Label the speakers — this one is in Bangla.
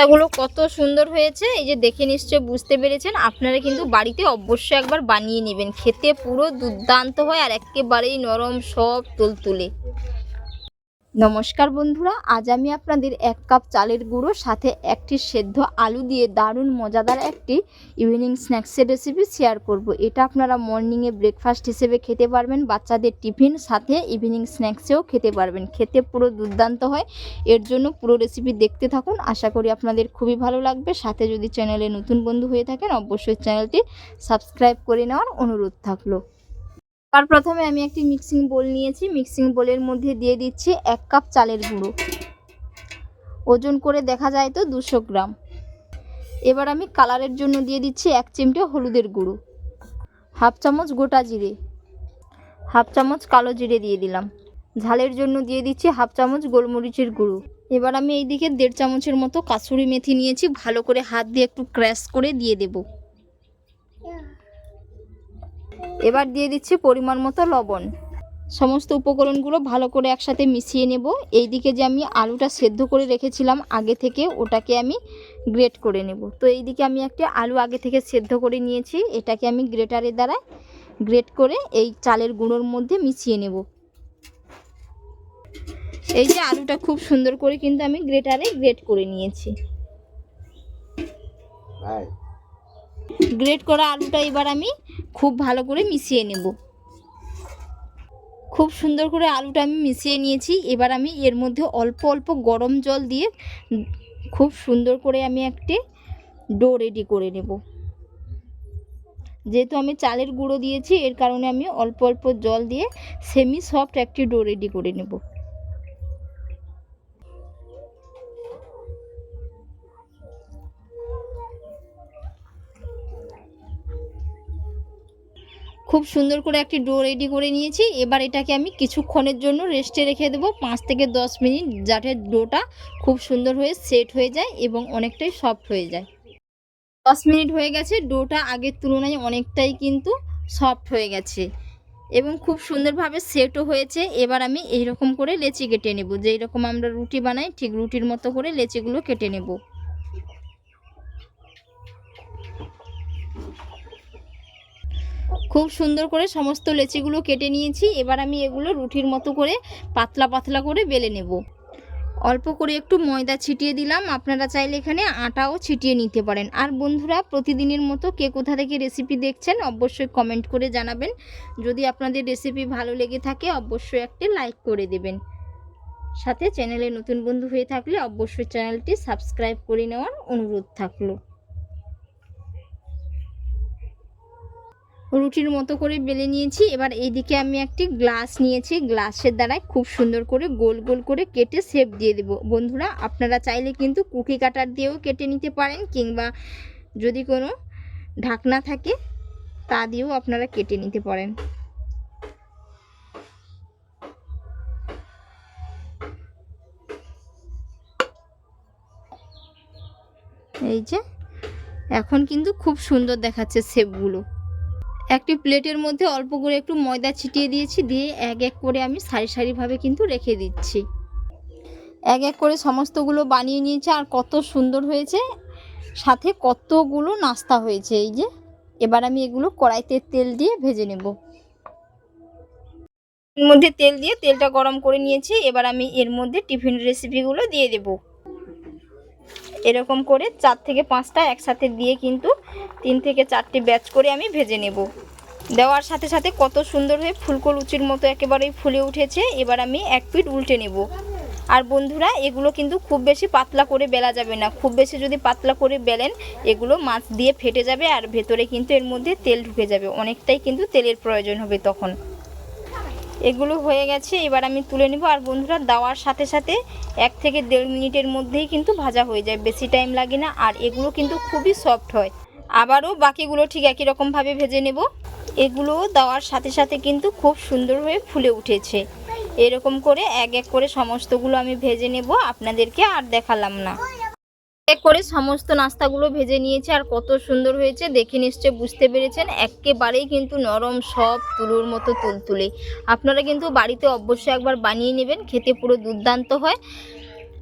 Speaker 1: নাস্তাগুলো কত সুন্দর হয়েছে, এই যে দেখে নিশ্চয় বুঝতে পেরেছেন। আপনারা কিন্তু বাড়িতে অবশ্যই একবার বানিয়ে নেবেন। খেতে পুরো দুর্দান্ত হয় আর একেবারেই নরম, সব তুলতুলে। নমস্কার বন্ধুরা, আজ আমি আপনাদের এক কাপ চালের গুঁড়ো, সাথে একটি সেদ্ধ আলু দিয়ে দারুণ মজাদার একটি ইভিনিং স্ন্যাক্সের রেসিপি শেয়ার করব। এটা আপনারা মর্নিংয়ে ব্রেকফাস্ট হিসেবে খেতে পারবেন, বাচ্চাদের টিফিন সাথে ইভিনিং স্ন্যাক্সেও খেতে পারবেন। খেতে পুরো দুর্দান্ত হয়, এর জন্য পুরো রেসিপি দেখতে থাকুন। আশা করি আপনাদের খুবই ভালো লাগবে। সাথে যদি চ্যানেলে নতুন বন্ধু হয়ে থাকেন, অবশ্যই চ্যানেলটি সাবস্ক্রাইব করে নেওয়ার অনুরোধ থাকল। আর প্রথমে আমি একটি মিক্সিং বোল নিয়েছি। মিক্সিং বোলের মধ্যে দিয়ে দিচ্ছি এক কাপ চালের গুঁড়ো। ওজন করে দেখা যায় তো দুশো গ্রাম। এবার আমি কালারের জন্য দিয়ে দিচ্ছি এক চিমটে হলুদের গুঁড়ো। হাফ চামচ গোটা জিরে। হাফ চামচ কালো জিরে দিয়ে দিলাম। ঝালের জন্য দিয়ে দিচ্ছি হাফ চামচ গোলমরিচের গুঁড়ো। এবার আমি এইদিকে দেড় চামচের মতো কাসুরি মেথি নিয়েছি। ভালো করে হাত দিয়ে একটু ক্র্যাশ করে দিয়ে দেবো। এবার দিয়ে দিচ্ছি পরিমাণ মতো লবণ। সমস্ত উপকরণগুলো ভালো করে একসাথে মিশিয়ে নেব। এই দিকে যে আমি আলুটা সেদ্ধ করে রেখেছিলাম আগে থেকে ওটাকে আমি গ্রেট করে নেব। তো এই দিকে আমি একটা আলু আগে থেকে সেদ্ধ করে নিয়েছি। এটাকে আমি গ্রেটারের দ্বারা গ্রেট করে এই চালের গুঁড়োর মধ্যে মিশিয়ে নেব। এই যে আলুটা খুব সুন্দর করে কিন্তু আমি গ্রেটারে গ্রেট করে নিয়েছি। গ্রেট করা আলুটা এবার আমি খুব ভালো করে মিশিয়ে নেব। খুব সুন্দর করে আলুটা আমি মিশিয়ে নিয়েছি। এবার আমি এর মধ্যে অল্প অল্প গরম জল দিয়ে খুব সুন্দর করে আমি একটি ডো রেডি করে নেব। যেহেতু আমি চালের গুঁড়ো দিয়েছি, এর কারণে আমি অল্প অল্প জল দিয়ে সেমি সফট একটি ডো রেডি করে নেব। খুব সুন্দর করে একটি ডো রেডি করে নিয়েছি। এবার এটাকে আমি কিছুক্ষণের জন্য রেস্টে রেখে দেবো। পাঁচ থেকে দশ মিনিট যাতে ডোটা খুব সুন্দর হয়ে সেট হয়ে যায় এবং অনেকটাই সফট হয়ে যায়। দশ মিনিট হয়ে গেছে, ডোটা আগের তুলনায় অনেকটাই কিন্তু সফট হয়ে গেছে এবং খুব সুন্দরভাবে সেটও হয়েছে। এবার আমি এই রকম করে লেচি কেটে নেব। যেই রকম আমরা রুটি বানাই, ঠিক রুটির মতো করে লেচিগুলো কেটে নেব। খুব সুন্দর করে সমস্ত লেচিগুলো কেটে নিয়েছি। এবার আমি এগুলো রুটির মতো করে পাতলা পাতলা করে বেলে নেব। অল্প করে একটু ময়দা ছিটিয়ে দিলাম। আপনারা চাইলে এখানে আটাও ছিটিয়ে নিতে পারেন। আর বন্ধুরা, প্রতিদিনের মতো কে কোথা থেকে রেসিপি দেখছেন, অবশ্যই কমেন্ট করে জানাবেন। যদি আপনাদের রেসিপি ভালো লেগে থাকে, অবশ্যই একটি লাইক করে দেবেন। সাথে চ্যানেলে নতুন বন্ধু হয়ে থাকলে অবশ্যই চ্যানেলটি সাবস্ক্রাইব করে নেওয়ার অনুরোধ থাকল। রুটির মতো করে বেলে নিয়েছি। এবার এইদিকে আমি একটি গ্লাস নিয়েছি। গ্লাসের দ্বারাই খুব সুন্দর করে গোল গোল করে কেটে শেপ দিয়ে দেব। বন্ধুরা, আপনারা চাইলে কিন্তু কুকি কাটার দিয়েও কেটে নিতে পারেন কিংবা যদি কোনো ঢাকনা থাকে, তা দিয়েও আপনারা কেটে নিতে পারেন। এই যে, এখন কিন্তু খুব সুন্দর দেখাচ্ছে শেপগুলো। একটি প্লেটের মধ্যে অল্প করে একটু ময়দা ছিটিয়ে দিয়েছি, দিয়ে এক এক করে আমি সারি সারিভাবে কিন্তু রেখে দিচ্ছি। এক এক করে সমস্তগুলো বানিয়ে নিয়েছি, আর কত সুন্দর হয়েছে, সাথে কতগুলো নাস্তা হয়েছে, এই যে। এবার আমি এগুলো কড়াইতে তেল দিয়ে ভেজে নেব। এর মধ্যে তেল দিয়ে তেলটা গরম করে নিয়েছি, এবার আমি এর মধ্যে টিফিন রেসিপিগুলো দিয়ে দেব। এরকম করে চার থেকে পাঁচটা একসাথে দিয়ে কিন্তু তিন থেকে চারটি ব্যাচ করে আমি ভেজে নেব। দেওয়ার সাথে সাথে কত সুন্দর হয়ে ফুলকো লুচির মতো একেবারেই ফুলে উঠেছে, এবার আমি এক পিঠ উল্টে নেব। আর বন্ধুরা, এগুলো কিন্তু খুব বেশি পাতলা করে বেলা যাবে না। খুব বেশি যদি পাতলা করে বেলেন, এগুলো মাছ দিয়ে ফেটে যাবে আর ভেতরে কিন্তু এর মধ্যে তেল ঢুকে যাবে। অনেকটাই কিন্তু তেলের প্রয়োজন হবে তখন। এগুলো হয়ে গেছে, এবার আমি তুলে নেব। আর বন্ধুরা, দেওয়ার সাথে সাথে এক থেকে দেড় মিনিটের মধ্যেই কিন্তু ভাজা হয়ে যায়, বেশি টাইম লাগে না। আর এগুলো কিন্তু খুবই সফট হয়। আবারও বাকিগুলো ঠিক একই রকমভাবে ভেজে নেব। এগুলো দেওয়ার সাথে সাথে কিন্তু খুব সুন্দর হয়ে ফুলে উঠেছে। এরকম করে এক এক করে সমস্তগুলো আমি ভেজে নেব, আপনাদেরকে আর দেখালাম না। এক করে সমস্ত নাস্তাগুলো ভেজে নিয়েছে আর কত সুন্দর হয়েছে, দেখে নিশ্চয় বুঝতে পেরেছেন। একেবারেই কিন্তু নরম, সব তুলোর মতো তুলতুলে। আপনারা কিন্তু বাড়িতে অবশ্যই একবার বানিয়ে নেবেন, খেতে পুরো দুর্দান্ত হয়।